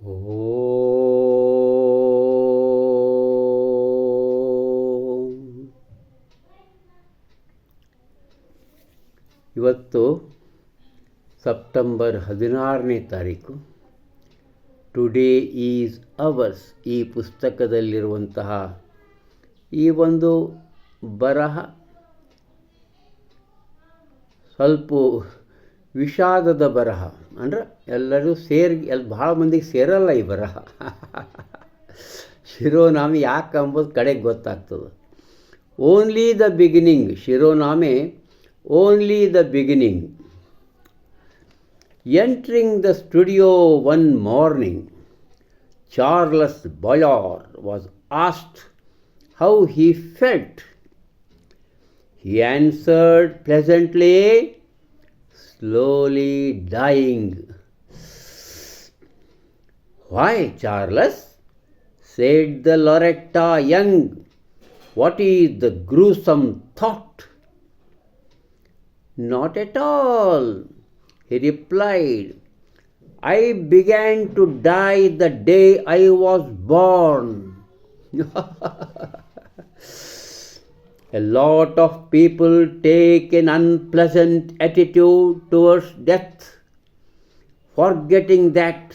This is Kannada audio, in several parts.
ಇವತ್ತು ಸೆಪ್ಟೆಂಬರ್ ಹದಿನಾರನೇ ತಾರೀಕು. ಟುಡೇ ಈಸ್ ಅವರ್ಸ್ ಈ ಪುಸ್ತಕದಲ್ಲಿರುವಂತಹ ಈ ಒಂದು ಬರಹ ಸ್ವಲ್ಪ ವಿಷಾದದ ಬರಹ ಅಂದ್ರೆ ಎಲ್ಲರೂ ಸೇರಿ ಎಲ್ ಭಾಳ ಮಂದಿಗೆ ಸೇರಲ್ಲ ಈ ಬರಹ ಶಿರೋನಾಮೆ ಯಾಕೆ ಅಂಬೋದು ಕಡೆಗೆ ಗೊತ್ತಾಗ್ತದೆ only the beginning ಶಿರೋನಾಮೆ only the beginning entering the studio one morning Charles Bayer was asked how he felt He answered pleasantly, slowly dying. Why, Charles? said the Loretta Young. What is the gruesome thought? Not at all, he replied. I began to die the day I was born. A lot of people take an unpleasant attitude towards death, forgetting that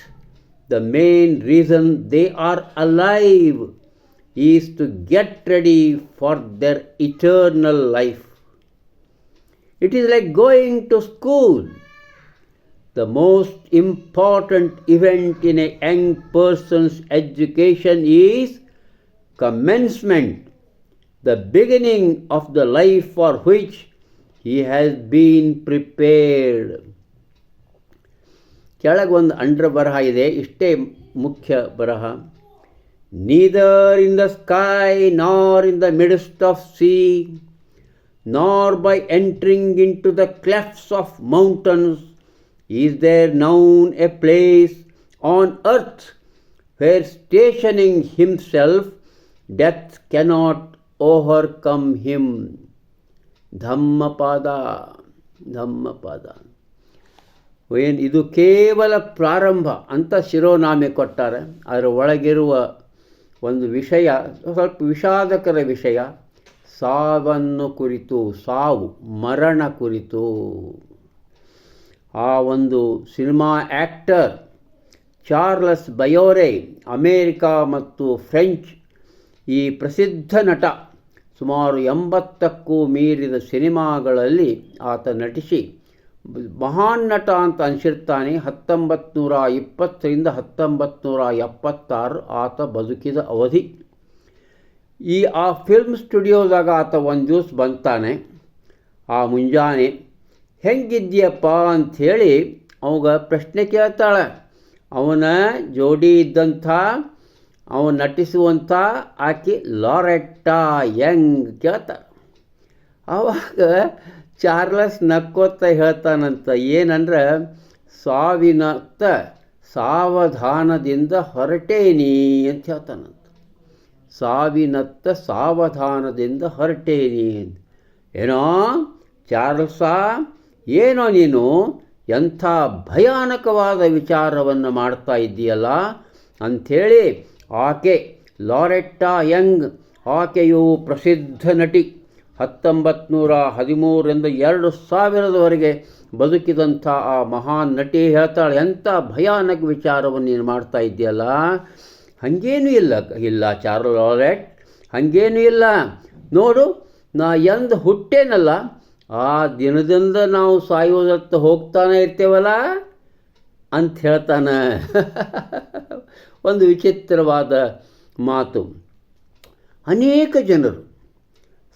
the main reason they are alive is to get ready for their eternal life. It is like going to school. The most important event in a young person's education is commencement the beginning of the life for which he has been prepared. ಕೆಳಗೊಂದು ಅಂಡ್ರ ಬರಹ ಇದೆ ಇಷ್ಟೇ ಮುಖ್ಯ ಬರಹ neither in the sky nor in the midst of sea nor by entering into the clefts of mountains is there known a place on earth where stationing himself death cannot overcome him Dhammapada Dhammapada. ಏನು ಇದು ಕೇವಲ ಪ್ರಾರಂಭ ಅಂತ ಶಿರೋನಾಮೆ ಕೊಟ್ಟಾರೆ ಅದರ ಒಳಗಿರುವ ಒಂದು ವಿಷಯ, ಸ್ವಲ್ಪ ವಿಷಾದಕರ ವಿಷಯ, ಸಾವನ್ನು ಕುರಿತು, ಸಾವು, ಮರಣ ಕುರಿತು. ಆ ಒಂದು cinema actor Charles Boyer, America ಮತ್ತು ಫ್ರೆಂಚ್ ಈ ಪ್ರಸಿದ್ಧ ನಟ ಸುಮಾರು ಎಂಬತ್ತಕ್ಕೂ ಮೀರಿದ ಸಿನಿಮಾಗಳಲ್ಲಿ ಆತ ನಟಿಸಿ ಮಹಾನ್ ನಟ ಅಂತ ಅನಿಸಿರ್ತಾನೆ. ಹತ್ತೊಂಬತ್ತು ನೂರ ಇಪ್ಪತ್ತರಿಂದ ಹತ್ತೊಂಬತ್ತು ನೂರ ಎಪ್ಪತ್ತಾರು ಆತ ಬದುಕಿದ ಅವಧಿ. ಈ, ಆ ಫಿಲ್ಮ್ ಸ್ಟುಡಿಯೋದಾಗ ಆತ ಒಂದು ದಿವಸ ಬಂತಾನೆ ಆ ಮುಂಜಾನೆ ಹೆಂಗಿದ್ಯಪ್ಪ ಅಂಥೇಳಿ ಅವಾಗ ಪ್ರಶ್ನೆ ಕೇಳ್ತಾಳೆ. ಅವನ ಜೋಡಿ ಇದ್ದಂಥ ಅವನು ನಟಿಸುವಂಥ ಆಕೆ ಲಾರೆಟ್ಟಾ ಯಂಗ್ ಕೇಳ್ತಾರೆ ಆವಾಗ ಚಾರ್ಲಸ್ ನಕ್ಕೋತ ಹೇಳ್ತಾನಂತ, ಏನಂದ್ರೆ, ಸಾವಿನತ್ತ ಸಾವಧಾನದಿಂದ ಹೊರಟೇನಿ ಅಂತ ಹೇಳ್ತಾನಂತ. ಸಾವಿನತ್ತ ಸಾವಧಾನದಿಂದ ಹೊರಟೇನಿ ಏನೋ, ಚಾರ್ಲ್ಸ, ಏನೋ ನೀನು ಎಂಥ ಭಯಾನಕವಾದ ವಿಚಾರವನ್ನು ಮಾಡ್ತಾ ಇದ್ದೀಯಲ್ಲ, ಅಂಥೇಳಿ ಆಕೆ ಲಾರೆಟ್ಟಾ ಯಂಗ್, ಆಕೆಯು ಪ್ರಸಿದ್ಧ ನಟಿ. ಹತ್ತೊಂಬತ್ತು ನೂರ ಹದಿಮೂರರಿಂದ ಎರಡು ಸಾವಿರದವರೆಗೆ ಬದುಕಿದಂಥ ಆ ಮಹಾನ್ ನಟಿ ಹೇಳ್ತಾಳೆ, ಎಂಥ ಭಯಾನಕ ವಿಚಾರವನ್ನು ನೀನು ಮಾಡ್ತಾ ಇದ್ದೀಯಲ್ಲ? ಹಾಗೇನೂ ಇಲ್ಲ ಇಲ್ಲ ಚಾರ್ಲ್ ಲಾರೆಟ್, ಹಾಗೇನೂ ಇಲ್ಲ. ನೋಡು, ನಾ ಎಂದು ಹುಟ್ಟೇನಲ್ಲ, ಆ ದಿನದಿಂದ ನಾವು ಸಾಯುವುದತ್ತ ಹೋಗ್ತಾನೆ ಇರ್ತೇವಲ್ಲ? ಅಂತ ಹೇಳ್ತಾನೆ. ಒಂದು ವಿಚಿತ್ರವಾದ ಮಾತು. ಅನೇಕ ಜನರು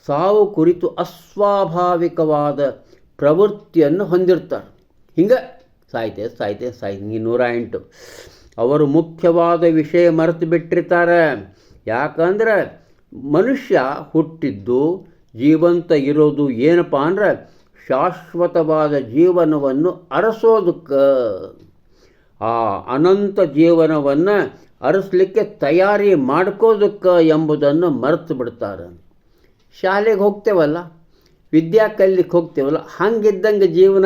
ಸಾವು ಕುರಿತು ಅಸ್ವಾಭಾವಿಕವಾದ ಪ್ರವೃತ್ತಿಯನ್ನು ಹೊಂದಿರ್ತಾರೆ. ಹಿಂಗೆ ಸಾಯ್ತೆ ಸಾಯ್ತೆ ಸಾಯ್ ಹಿಂಗೆ ನೂರ ಎಂಟು. ಅವರು ಮುಖ್ಯವಾದ ವಿಷಯ ಮರೆತು ಬಿಟ್ಟಿರ್ತಾರೆ. ಯಾಕಂದ್ರೆ ಮನುಷ್ಯ ಹುಟ್ಟಿದ್ದು, ಜೀವಂತ ಇರೋದು ಏನಪ್ಪ ಅಂದ್ರೆ ಶಾಶ್ವತವಾದ ಜೀವನವನ್ನು ಅರಸೋದಕ್ಕೆ. ಆ ಅನಂತ ಜೀವನವನ್ನು ಅರಸಲಿಕ್ಕೆ ತಯಾರಿ ಮಾಡ್ಕೋದಕ್ಕೆ ಎಂಬುದನ್ನು ಮರೆತು ಬಿಡ್ತಾರೆ. ಶಾಲೆಗೆ ಹೋಗ್ತೇವಲ್ಲ? ವಿದ್ಯಾ ಕಲಿಲಿಕ್ಕೆ ಹೋಗ್ತೇವಲ್ಲ? ಹಂಗಿದ್ದಂಗೆ ಜೀವನ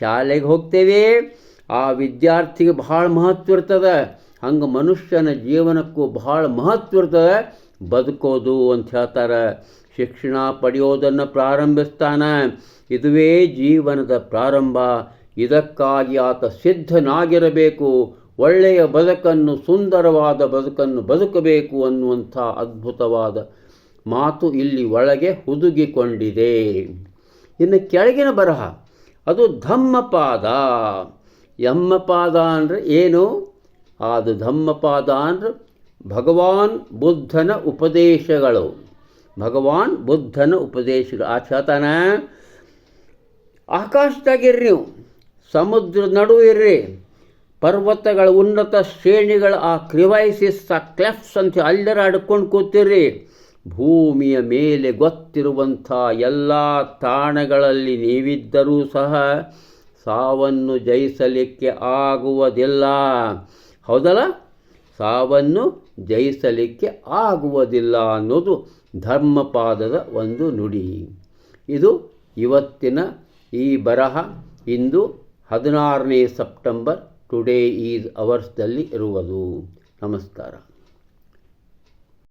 ಶಾಲೆಗೆ ಹೋಗ್ತೇವೆ. ಆ ವಿದ್ಯಾರ್ಥಿಗೆ ಭಾಳ ಮಹತ್ವ ಇರ್ತದೆ. ಹಂಗೆ ಮನುಷ್ಯನ ಜೀವನಕ್ಕೂ ಬಹಳ ಮಹತ್ವ ಇರ್ತದೆ. ಬದುಕೋದು ಅಂತ ಹೇಳ್ತಾರೆ. ಶಿಕ್ಷಣ ಪಡೆಯೋದನ್ನು ಪ್ರಾರಂಭಿಸ್ತಾನೆ. ಇದುವೇ ಜೀವನದ ಪ್ರಾರಂಭ. ಇದಕ್ಕಾಗಿ ಆತ ಸಿದ್ಧನಾಗಿರಬೇಕು, ಒಳ್ಳೆಯ ಬದುಕನ್ನು, ಸುಂದರವಾದ ಬದುಕನ್ನು ಬದುಕಬೇಕು ಅನ್ನುವಂಥ ಅದ್ಭುತವಾದ ಮಾತು ಇಲ್ಲಿ ಒಳಗೆ ಹುದುಗಿಕೊಂಡಿದೆ. ಇನ್ನು ಕೆಳಗಿನ ಬರಹ, ಅದು ಧಮ್ಮಪಾದ. ಯಮ್ಮಪಾದ ಅಂದರೆ ಏನು? ಅದು ಧಮ್ಮಪಾದ ಅಂದರೆ ಭಗವಾನ್ ಬುದ್ಧನ ಉಪದೇಶಗಳು. ಭಗವಾನ್ ಬುದ್ಧನ ಉಪದೇಶಗಳು. ಆ ಚಾತನ ಆಕಾಶದಾಗಿರ್ರಿ ನೀವು. ಸಮುದ್ರ ನಡುವಿರಿ ಪರ್ವತಗಳ ಉನ್ನತ ಶ್ರೇಣಿಗಳ ಆ ಕ್ರಿವೈಸಿಸ್ ಆ ಕ್ಲೆಫ್ಸ್ ಅಂತ ಅಲ್ಲರ ಅಡ್ಕೊಂಡು ಕೂತಿರ್ರಿ. ಭೂಮಿಯ ಮೇಲೆ ಗೊತ್ತಿರುವಂಥ ಎಲ್ಲ ತಾಣಗಳಲ್ಲಿ ನೀವಿದ್ದರೂ ಸಹ ಸಾವನ್ನು ಜಯಿಸಲಿಕ್ಕೆ ಆಗುವುದಿಲ್ಲ. ಹೌದಲ್ಲ? ಸಾವನ್ನು ಜಯಿಸಲಿಕ್ಕೆ ಆಗುವುದಿಲ್ಲ ಅನ್ನೋದು ಧರ್ಮಪಾದದ ಒಂದು ನುಡಿ. ಇದು ಇವತ್ತಿನ ಈ ಬರಹ. ಇಂದು ಹದಿನಾರನೇ ಸೆಪ್ಟೆಂಬರ್ ಟುಡೇ ಈಸ್ ಅವರ್ಸ್ದಲ್ಲಿ ಇರುವುದು. ನಮಸ್ಕಾರ.